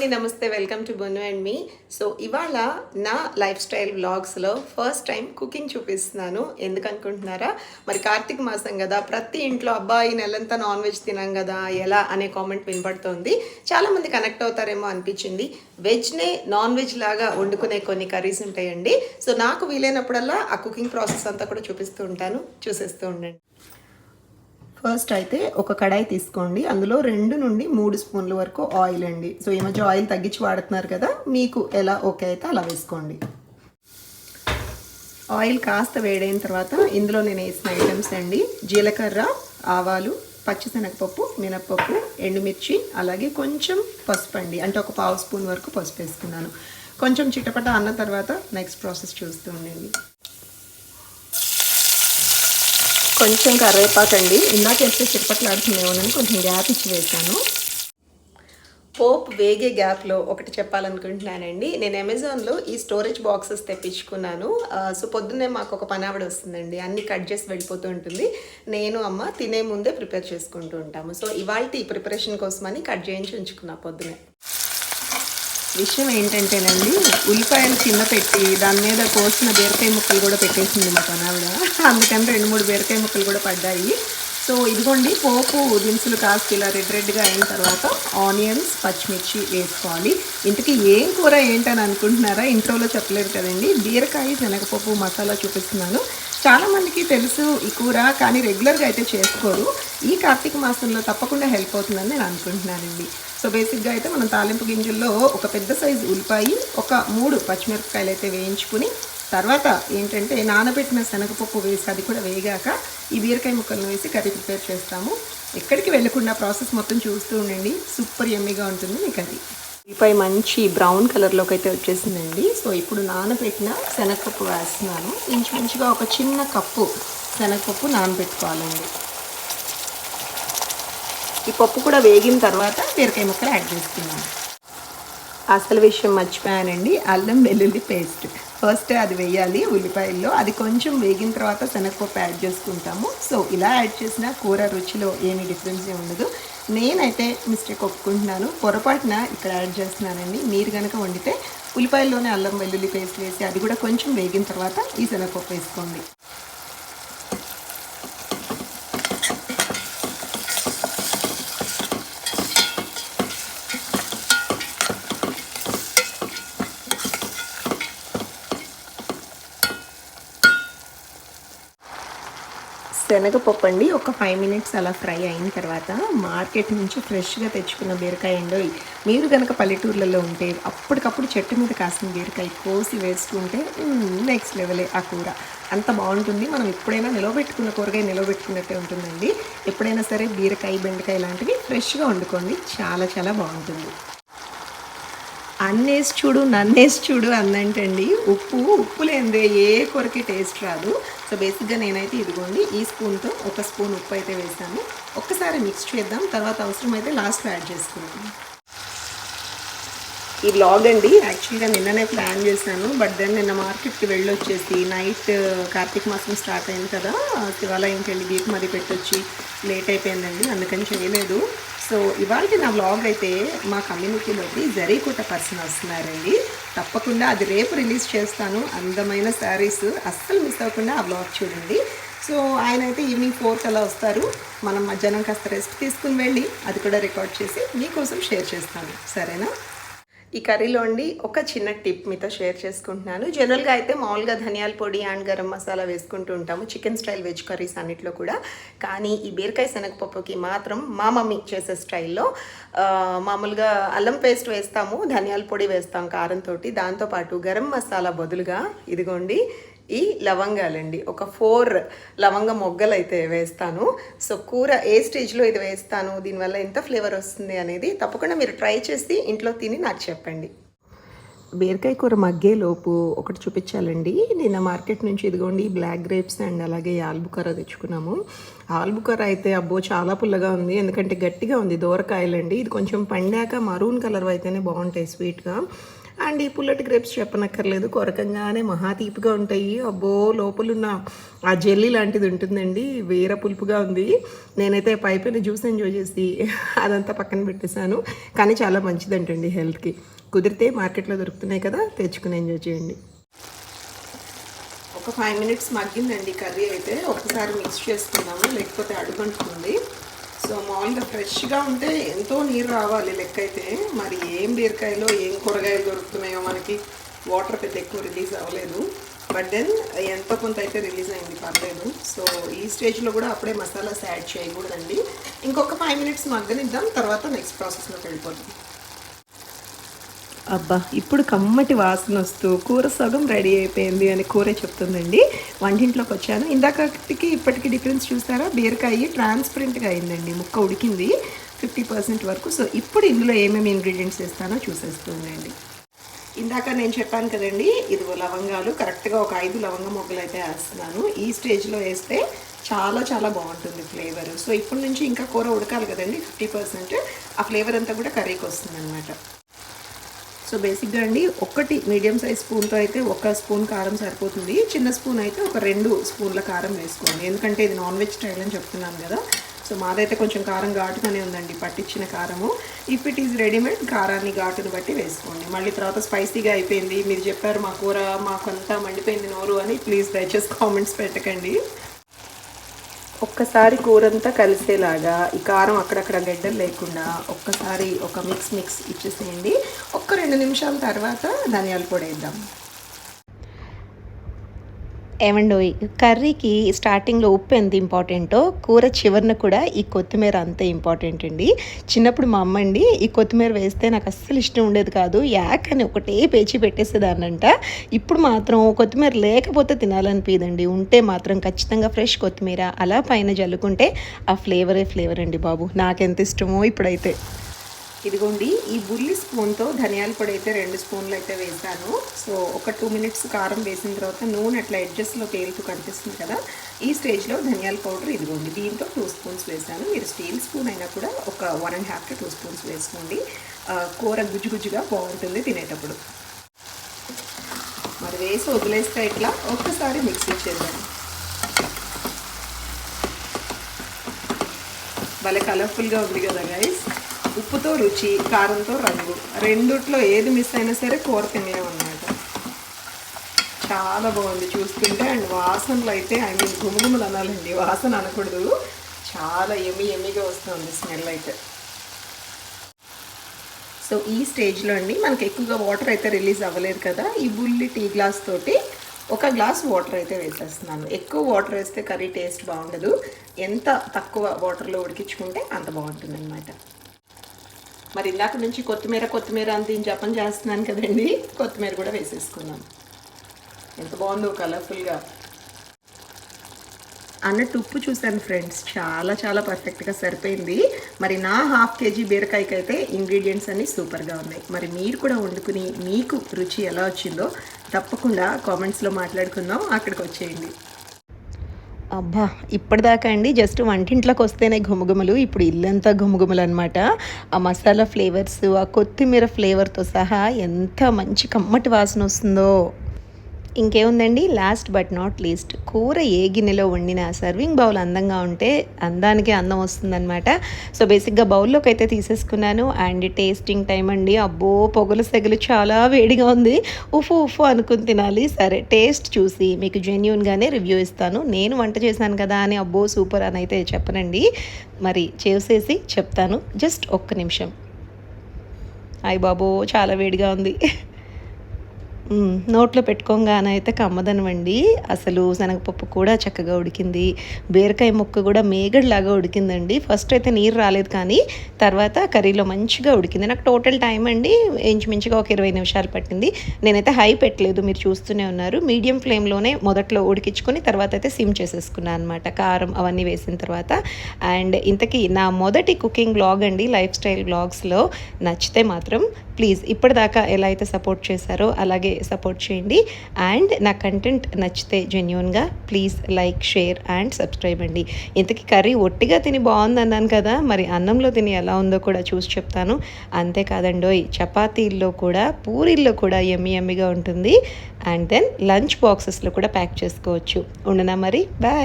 అండి నమస్తే. Welcome to Bonnu and me so ఇవాళ నా లైఫ్ స్టైల్ వ్లాగ్స్లో ఫస్ట్ టైం కుకింగ్ చూపిస్తున్నాను. ఎందుకనుకుంటున్నారా? మరి కార్తీక మాసం కదా ప్రతి ఇంట్లో అబ్బాయి నెలంతా నాన్ వెజ్ తినాం కదా ఎలా అనే కామెంట్ వినపడుతోంది. చాలామంది కనెక్ట్ అవుతారేమో అనిపించింది. వెజ్నే నాన్ వెజ్ లాగా వండుకునే కొన్ని కర్రీస్ ఉంటాయండి. సో నాకు వీలైనప్పుడల్లా ఆ కుకింగ్ ప్రాసెస్ అంతా కూడా చూపిస్తూ ఉంటాను. చూసేస్తూ ఉండండి. ఫస్ట్ అయితే ఒక కడాయి తీసుకోండి. అందులో రెండు నుండి మూడు స్పూన్ల వరకు ఆయిల్ అండి. సో ఈ మధ్య ఆయిల్ తగ్గించి వాడుతున్నారు కదా మీకు ఎలా ఓకే అయితే అలా వేసుకోండి. ఆయిల్ కాస్త వేడైన తర్వాత ఇందులో నేను వేసిన ఐటమ్స్ అండి. జీలకర్ర ఆవాలు పచ్చిశనగపప్పు మినప్పప్పు ఎండుమిర్చి అలాగే కొంచెం పసుపు అండి. అంటే ఒక పావు స్పూన్ వరకు పసుపు వేసుకున్నాను. కొంచెం చిటపట అన్న తర్వాత నెక్స్ట్ ప్రాసెస్ చూస్తూ ఉండండి. కొంచెం కరివేపాకండి ఇందాక వేస్తే చిరపట్లాడుతుందేమోనని కొంచెం గ్యాప్ ఇచ్చి వేసాను పోప్ వేగే గ్యాప్లో ఒకటి చెప్పాలనుకుంటున్నానండి. నేను అమెజాన్లో ఈ స్టోరేజ్ బాక్సెస్ తెప్పించుకున్నాను. సో పొద్దున్నే మాకు ఒక పని ఆవిడ వస్తుందండి. అన్ని కట్ చేసి వెళ్ళిపోతూ ఉంటుంది. నేను అమ్మ తినే ముందే ప్రిపేర్ చేసుకుంటూ ఉంటాము. సో ఇవాళ ఈ ప్రిపరేషన్ కోసమని కట్ చేయించి ఉంచుకున్నా పొద్దునే విషయం ఏంటంటేనండి ఉల్లిపాయలు కింద పెట్టి దాని మీద కోసిన బీరకాయ ముక్కలు కూడా పెట్టేసింది మా పనావిడ. అందుకని రెండు మూడు బీరకాయ ముక్కలు కూడా పడ్డాయి. సో ఇదిగోండి పోపు దినుసులు కాస్త ఇలా రెడ్ రెడ్గా అయిన తర్వాత ఆనియన్స్ పచ్చిమిర్చి వేసుకోవాలి. ఇంతకీ ఏం కూర ఏంటని అనుకుంటున్నారా? ఇంట్రోలో చెప్పలేదు కదండి. బీరకాయ శనగపప్పు మసాలా చూపిస్తున్నాను. చాలామందికి తెలుసు ఈ కూర కానీ రెగ్యులర్గా అయితే చేసుకోరు. ఈ కార్తీక మాసంలో తప్పకుండా హెల్ప్ అవుతుందని నేను అనుకుంటున్నానండి. సో బేసిక్గా అయితే మనం తాలింపు గింజల్లో ఒక పెద్ద సైజు ఉల్లిపాయి ఒక మూడు పచ్చిమిరపకాయలు అయితే వేయించుకుని తర్వాత ఏంటంటే నానబెట్టిన శనగపప్పు వేసి అది కూడా వేగాక ఈ బీరకాయ ముక్కలను వేసి కర్రీ ప్రిపేర్ చేస్తాము. ఎక్కడికి వెళ్ళకుండా ప్రాసెస్ మొత్తం చూస్తూ ఉండండి. సూపర్ ఎమ్మీగా ఉంటుంది మీ కర్రీ. ఉల్లిపాయ మంచి బ్రౌన్ కలర్లోకి అయితే వచ్చేసిందండి. సో ఇప్పుడు నానబెట్టిన శనగపప్పు వేస్తున్నాను. ఇంచుమించుగా ఒక చిన్న కప్పు శనగపప్పు నానబెట్టుకోవాలండి. ఈ పప్పు కూడా వేగిన తర్వాత బీరకాయ ముక్కలు యాడ్ చేసుకున్నాను అసలు విషయం మర్చిపోయానండి. అల్లం వెల్లుల్లి పేస్ట్. ఫస్ట్ అది వేయాలి ఉల్లిపాయల్లో. అది కొంచెం వేగిన తర్వాత శనగపప్పు యాడ్ చేసుకుంటాము. సో ఇలా యాడ్ చేసిన కూర రుచిలో ఏమీ డిఫరెన్స్ ఉండదు. నేనైతే మిస్టేక్ ఒప్పుకుంటున్నాను. పొరపాటున ఇక్కడ యాడ్ చేస్తున్నానండి. మీరు కనుక వండితే ఉల్లిపాయల్లోనే అల్లం వెల్లుల్లి పేస్ట్ వేసి అది కూడా కొంచెం వేగిన తర్వాత ఈ శనగపప్పు వేసుకోండి. శనగపప్పు అండి ఒక ఫైవ్ మినిట్స్ అలా ఫ్రై అయిన తర్వాత మార్కెట్ నుంచి ఫ్రెష్గా తెచ్చుకున్న బీరకాయ అండి మీరు కనుక పల్లెటూర్లలో ఉంటే అప్పటికప్పుడు చెట్టు మీద కాసిన బీరకాయ కోసి వేసుకుంటే నెక్స్ట్ లెవెలే ఆ కూర. అంత బాగుంటుంది. మనం ఎప్పుడైనా నిలవబెట్టుకున్న కూరగాయ నిలవబెట్టుకున్నట్టే ఉంటుందండి. ఎప్పుడైనా సరే బీరకాయ బెండకాయ లాంటివి ఫ్రెష్గా వండుకోండి. చాలా చాలా బాగుంటుంది. అన్నేసి చూడు నన్నేసి చూడు అందంటండి ఉప్పు ఉప్పు లేనిదే ఏ కొరకి టేస్ట్ రాదు. సో బేసిక్గా నేనైతే ఇదిగోండి ఈ స్పూన్తో ఒక స్పూన్ ఉప్పు అయితే వేసాను ఒక్కసారి మిక్స్ చేద్దాం తర్వాత అవసరమైతే లాస్ట్ లాస్ట్లో యాడ్ చేసుకుందాం. ఈ బ్లాగ్ అండి యాక్చువల్గా నిన్ననే ప్లాన్ చేశాను బట్ దెన్ నిన్న మార్కెట్కి వెళ్ళొచ్చేసి నైట్ కార్తీక మాసం స్టార్ట్ అయింది కదా శివాలయంకి వెళ్ళి దీపం అది పెట్టొచ్చి లేట్ అయిపోయిందండి అందుకని చేయలేదు. సో ఇవాళ నా వ్లాగ్ అయితే మా కమ్యూనిటీలోకి జరీకోట పర్సన్ వస్తున్నారండి. తప్పకుండా అది రేపు రిలీజ్ చేస్తాను. అందమైన శారీస్ అస్సలు మిస్ అవ్వకుండా ఆ వ్లాగ్ చూడండి. సో ఆయన అయితే ఈవినింగ్ ఫోర్త్ అలా వస్తారు. మనం మధ్యాహ్నం కాస్త రెస్ట్ తీసుకుని వెళ్ళి అది కూడా రికార్డ్ చేసి మీకోసం షేర్ చేస్తాను. సరేనా? ఈ కర్రీలో అండి ఒక చిన్న టిప్ మీతో షేర్ చేసుకుంటున్నాను. జనరల్గా అయితే మామూలుగా ధనియాల పొడి అండ్ గరం మసాలా వేసుకుంటూ ఉంటాము. చికెన్ స్టైల్ వెజ్ కర్రీస్ అన్నిట్లో కూడా. కానీ ఈ బీరకాయ శనగపప్పుకి మాత్రం మా మమ్మీ చేసే స్టైల్లో మామూలుగా అల్లం పేస్ట్ వేస్తాము ధనియాల పొడి వేస్తాం కారంతో దాంతోపాటు గరం మసాలా బదులుగా ఇదిగోండి ఈ లవంగాలండి. ఒక ఫోర్ లవంగ మొగ్గలు అయితే వేస్తాను. సో కూర ఏ స్టేజ్లో ఇది వేస్తాను దీనివల్ల ఎంత ఫ్లేవర్ వస్తుంది అనేది తప్పకుండా మీరు ట్రై చేసి ఇంట్లో తిని నాకు చెప్పండి. బీరకాయ కూర మగ్గేలోపు ఒకటి చూపించాలండి. నిన్న మార్కెట్ నుంచి ఇదిగోండి బ్లాక్ గ్రేప్స్ అండ్ అలాగే ఆల్బుకర తెచ్చుకున్నాము. ఆల్బుకర అయితే అబ్బో చాలా పుల్లగా ఉంది. ఎందుకంటే గట్టిగా ఉంది దూరకాయలండి. ఇది కొంచెం పండాక మరూన్ కలర్ అయితేనే బాగుంటాయి స్వీట్గా. అండ్ ఈ పుల్లటి గ్రేప్స్ చెప్పనక్కర్లేదు. కొరకంగానే మహా తీపిగా ఉంటాయి. అబ్బో లోపలున్న ఆ జెల్లీ లాంటిది ఉంటుందండి. వేరే పులుపుగా ఉంది. నేనైతే పైపైన జ్యూస్ ఎంజాయ్ చేసి అదంతా పక్కన పెట్టేశాను. కానీ చాలా మంచిదంటండి హెల్త్కి. కుదిరితే మార్కెట్లో దొరుకుతున్నాయి కదా తెచ్చుకుని ఎంజాయ్ చేయండి. ఒక ఫైవ్ మినిట్స్ మగ్గిందండి కర్రీ అయితే. ఒకసారి మిక్స్ చేసుకుందాము లేకపోతే అడుగంటుతుంది సో మామూలుగా ఫ్రెష్గా ఉంటే ఎంతో నీరు రావాలి లెక్క అయితే మరి ఏం బీరకాయలో ఏం కూరగాయలు దొరుకుతున్నాయో మనకి వాటర్ పెద్ద ఎక్కువ రిలీజ్ అవ్వలేదు. బట్ దెన్ ఎంతో కొంత అయితే రిలీజ్ అయింది పర్లేదు. సో ఈ స్టేజ్లో కూడా అప్పుడే మసాలాస్ యాడ్ చేయకూడదండి. ఇంకొక ఫైవ్ మినిట్స్ మగ్గనిద్దాం తర్వాత నెక్స్ట్ ప్రాసెస్లోకి వెళ్ళిపోతుంది అబ్బా ఇప్పుడు కమ్మటి వాసన వస్తూ కూర సగం రెడీ అయిపోయింది అని కూరే చెప్తుందండి. వంటింట్లోకి వచ్చాను. ఇందాకటికి ఇప్పటికి డిఫరెన్స్ చూసారా? బీరకాయ ట్రాన్స్పరెంట్గా అయిందండి. ముక్క ఉడికింది. ఫిఫ్టీ పర్సెంట్ వరకు. సో ఇప్పుడు ఇందులో ఏమేమి ఇంగ్రీడియంట్స్ వేస్తానో చూసేస్తుందండి ఇందాక నేను చెప్పాను కదండి ఇదిగో లవంగాలు. కరెక్ట్గా ఒక ఐదు లవంగ మొగ్గలు అయితే వేస్తున్నాను. ఈ స్టేజ్లో వేస్తే చాలా చాలా బాగుంటుంది ఫ్లేవర్ సో ఇప్పటి నుంచి ఇంకా కూర ఉడకాలి కదండి ఫిఫ్టీ పర్సెంట్ ఆ ఫ్లేవర్ అంతా కూడా కర్రీకి వస్తుంది అనమాట సో బేసిక్గా అండి ఒకటి మీడియం సైజ్ స్పూన్తో అయితే ఒక స్పూన్ కారం సరిపోతుంది. చిన్న స్పూన్ అయితే ఒక రెండు స్పూన్ల కారం వేసుకోండి. ఎందుకంటే ఇది నాన్ వెజ్ స్టైల్ అని చెప్తున్నాను కదా. సో మాదైతే కొంచెం కారం ఘాటుగానే ఉందండి పట్టించిన కారము. ఇఫ్ ఇట్ ఈజ్ రెడీమేడ్ కారాన్ని ఘాటును బట్టి వేసుకోండి. మళ్ళీ తర్వాత స్పైసీగా అయిపోయింది. మీరు చెప్పారు మా కూర మాకంతా మండిపోయింది నోరు అని ప్లీజ్ దయచేసి కామెంట్స్ పెట్టకండి. ఒక్కసారి కూరంతా కలిసేలాగా ఈ కారం అక్కడక్కడ గడ్డలు లేకుండా ఒక్కసారి ఒక మిక్స్ మిక్స్ ఇచ్చేసేయండి. ఒక్క రెండు నిమిషాల తర్వాత ధనియాల పొడి వేద్దాం. ఏమండో కర్రీకి స్టార్టింగ్లో ఉప్పు ఎంత ఇంపార్టెంటో కూర చివరిన కూడా ఈ కొత్తిమీర అంతే ఇంపార్టెంట్ అండి. చిన్నప్పుడు మా అమ్మ అండి ఈ కొత్తిమీర వేస్తే నాకు అస్సలు ఇష్టం ఉండేది కాదు యాక్ అని ఒకటే పేచి పెట్టేసేదాన్నంట. ఇప్పుడు మాత్రం కొత్తిమీర లేకపోతే తినాలనిపించదండి ఉంటే మాత్రం ఖచ్చితంగా ఫ్రెష్ కొత్తిమీర అలా పైన జల్లుకుంటే ఆ ఫ్లేవరే ఫ్లేవర్ అండి బాబు. నాకెంత ఇష్టమో ఇప్పుడైతే. ఇదిగోండి ఈ బుల్లి స్పూన్తో ధనియాల పొడి అయితే రెండు స్పూన్లు అయితే వేసాను సో ఒక టూ మినిట్స్ కారం వేసిన తర్వాత నూనె అట్లా ఎడ్జస్ట్లో తేలుతూ కనిపిస్తుంది కదా ఈ స్టేజ్లో ధనియాల పౌడర్ ఇదిగోండి దీంతో టూ స్పూన్స్ వేసాను మీరు స్టీల్ స్పూన్ అయినా కూడా ఒక one and half to two spoons వేసుకోండి. కూర గుజ్జు గుజ్జుగా బాగుంటుంది తినేటప్పుడు. మరి వేసి వదిలేస్తే ఇట్లా ఒక్కసారి మిక్సీ చేద్దాం. భలే కలర్ఫుల్గా ఉంది కదా గైస్ ఉప్పుతో రుచి కారంతో రంగు. రెండిట్లో ఏది మిస్ అయినా సరే కూర తినలేమన్నమాట చాలా బాగుంది చూస్తుంటే. అండ్ వాసనలు అయితే ఐ మీన్ గుమగుమలు అనాలండి. వాసన అనకూడదు. చాలా ఎమి ఎమ్మిగా వస్తుంది స్మెల్ అయితే. సో ఈ స్టేజ్లో అండి మనకి ఎక్కువగా వాటర్ అయితే రిలీజ్ అవ్వలేదు కదా. ఈ బుల్లి టీ గ్లాస్ తోటి ఒక గ్లాస్ వాటర్ అయితే వేసేస్తున్నాను. ఎక్కువ వాటర్ వేస్తే కర్రీ టేస్ట్ బాగుండదు. ఎంత తక్కువ వాటర్లో ఉడికించుకుంటే అంత బాగుంటుంది అనమాట మరి ఇందాక నుంచి కొత్తిమీర కొత్తిమీర అంత ఈ జపం చేస్తున్నాను కదండి. కొత్తిమీర కూడా వేసేసుకున్నాను. ఎంత బాగుందో కలర్ఫుల్గా. అన్నట్టు ఉప్పు చూశాను ఫ్రెండ్స్. చాలా చాలా పర్ఫెక్ట్గా సరిపోయింది. మరి నా హాఫ్ కేజీ బీరకాయకి అయితే ఇంగ్రీడియంట్స్ అన్నీ సూపర్గా ఉన్నాయి. మరి మీరు కూడా వండుకుని మీకు రుచి ఎలా వచ్చిందో తప్పకుండా కామెంట్స్లో మాట్లాడుకుందాం. అక్కడికి వచ్చేయండి. అబ్బా ఇప్పటిదాకా అండి జస్ట్ వంటింట్లోకి వస్తేనే ఘుమఘుమలు ఇప్పుడు ఇల్లంతా ఘుమఘుమలు అనమాట ఆ మసాలా ఫ్లేవర్స్ ఆ కొత్తిమీర ఫ్లేవర్తో సహా ఎంత మంచి కమ్మటి వాసన వస్తుందో ఇంకేముందండి? లాస్ట్ బట్ నాట్ లీస్ట్ కూర ఏ గిన్నెలో వండిన సర్వింగ్ బౌల్ అందంగా ఉంటే అందానికి అందం వస్తుందన్నమాట. సో బేసిక్గా బౌల్లోకి అయితే తీసేసుకున్నాను. అండ్ టేస్టింగ్ టైం అండి. అబ్బో పొగలు సెగలు చాలా వేడిగా ఉంది. ఉఫు ఉఫు అనుకుని తినాలి. సరే టేస్ట్ చూసి మీకు జెన్యున్గానే రివ్యూ ఇస్తాను. నేను వంట చేశాను కదా అని అబ్బో సూపర్ అని అయితే చెప్పనండి. మరి చేసేసి చెప్తాను. జస్ట్ ఒక్క నిమిషం. అయ్య బాబో చాలా వేడిగా ఉంది. నోట్లో పెట్టుకోగానే అయితే కమ్మదనవండి అసలు శనగపప్పు కూడా చక్కగా ఉడికింది. బీరకాయ ముక్క కూడా మేగడ్లాగా ఉడికిందండి. ఫస్ట్ అయితే నీరు రాలేదు కానీ తర్వాత కర్రీలో మంచిగా ఉడికింది. నాకు టోటల్ టైం అండి ఇంచుమించుగా ఒక ఇరవై నిమిషాలు పట్టింది. నేనైతే హై పెట్టలేదు మీరు చూస్తూనే ఉన్నారు. మీడియం ఫ్లేమ్లోనే మొదట్లో ఉడికించుకొని తర్వాత అయితే సిమ్ చేసేసుకున్నాను అనమాట కారం అవన్నీ వేసిన తర్వాత. అండ్ ఇంతకీ నా మొదటి కుకింగ్ బ్లాగ్ అండి లైఫ్ స్టైల్ బ్లాగ్స్లో నచ్చితే మాత్రం ప్లీజ్ ఇప్పటిదాకా ఎలా అయితే సపోర్ట్ చేశారో అలాగే సపోర్ట్ చేయండి. అండ్ నా కంటెంట్ నచ్చితే జెన్యున్గా please like share and subscribe అండి. ఇంతకీ కర్రీ ఒట్టిగా తిని బాగుంది అన్నాను కదా మరి అన్నంలో తిని ఎలా ఉందో కూడా చూసి చెప్తాను. అంతేకాదండోయ్ చపాతీల్లో కూడా పూరీల్లో కూడా ఎమ్మి ఎమ్మిగా ఉంటుంది. అండ్ దెన్ లంచ్ బాక్సెస్లో కూడా ప్యాక్ చేసుకోవచ్చు. ఉండనా మరి? బాయ్